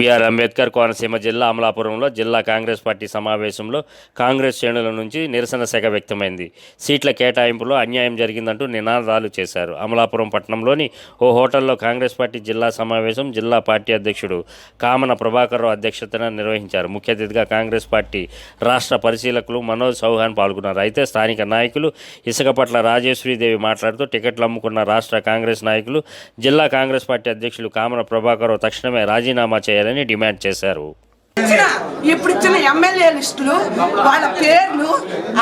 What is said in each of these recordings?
BR Ambedkar Konaseema జిల్లా అమలాపురంలో జిల్లా కాంగ్రెస్ పార్టీ సమావేశంలో కాంగ్రెస్ శ్రేణుల నుంచి నిరసన శాఖ వ్యక్తమైంది. సీట్ల కేటాయింపులో అన్యాయం జరిగిందంటూ నినాదాలు చేశారు. అమలాపురం పట్టణంలోని ఓ హోటల్లో కాంగ్రెస్ పార్టీ జిల్లా సమావేశం జిల్లా పార్టీ అధ్యక్షుడు కామన ప్రభాకర్రావు అధ్యక్షతన నిర్వహించారు. ముఖ్య అతిథిగా కాంగ్రెస్ పార్టీ రాష్ట్ర పరిశీలకులు మనోజ్ చౌహాన్ పాల్గొన్నారు. అయితే స్థానిక నాయకులు ఇసుక పట్ల రాజేశ్వరీదేవి మాట్లాడుతూ టికెట్లు అమ్ముకున్న రాష్ట్ర కాంగ్రెస్ నాయకులు జిల్లా కాంగ్రెస్ పార్టీ అధ్యక్షులు కామన ప్రభాకర్రావు తక్షణమే రాజీనామా చేయాలి చేయాలని డిమాండ్ చేశారు. ఇప్పుడు ఇచ్చిన ఎమ్మెల్యే లిస్టులు వాళ్ళ పేర్లు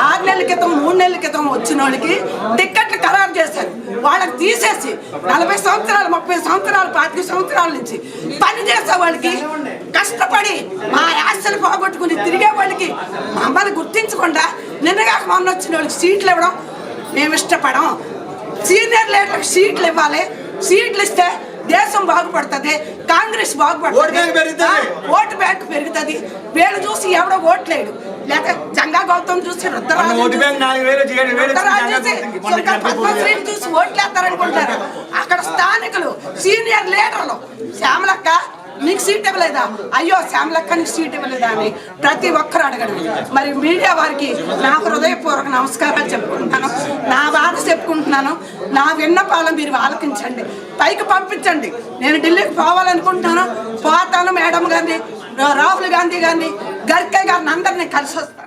ఆరు నెలల క్రితం మూడు నెలల క్రితం వచ్చిన వాళ్ళకి టిక్కెట్లు ఖరారు చేశారు. వాళ్ళకి తీసేసి నలభై సంవత్సరాలు ముప్పై సంవత్సరాలు పాతిక సంవత్సరాల నుంచి పని చేసే వాళ్ళకి కష్టపడి మా ఆశలు పోగొట్టుకుని తిరిగే వాళ్ళకి మమ్మల్ని గుర్తించకుండా నిన్నగాక మొన్న వచ్చిన వాళ్ళకి సీట్లు ఇవ్వడం మేము ఇష్టపడం. సీనియర్ లీడర్లకు సీట్లు ఇవ్వాలి. సీట్లు ఇస్తే దేశం బాగుపడుతుంది కాంగ్రెస్ బాగుపడుతుంది. ఓటు బ్యాంక్ పెరుగుతుంది. వీళ్ళు చూసి ఎవడో ఓట్లేడు లేక జంగా గౌతమ్ చూసి. పద్మశ్రీని చూసి ఓట్లేస్తారనుకుంటారు. అక్కడ స్థానికులు సీనియర్ లీడర్లు. శ్యామలక్క నీకు సీట్ ఇవ్వలేదా? అయ్యో శ్యామలక్క నీకు సీట్ ఇవ్వలేదా అని ప్రతి ఒక్కరు అడగడం. మరి మీడియా వారికి నా హృదయపూర్వక నమస్కారాలు చెప్పుకుంటున్నాను. నా బాధ చెప్పుకుంటున్నాను. నా విన్నపాలను మీరు ఆలకించండి. పైకి పంపించండి. నేను ఢిల్లీకి పోవాలనుకుంటున్నాను. పోతాను మేడం గారిని రాహుల్ గాంధీ గారిని గర్కే గారిని అందరినీ కలిసి వస్తాను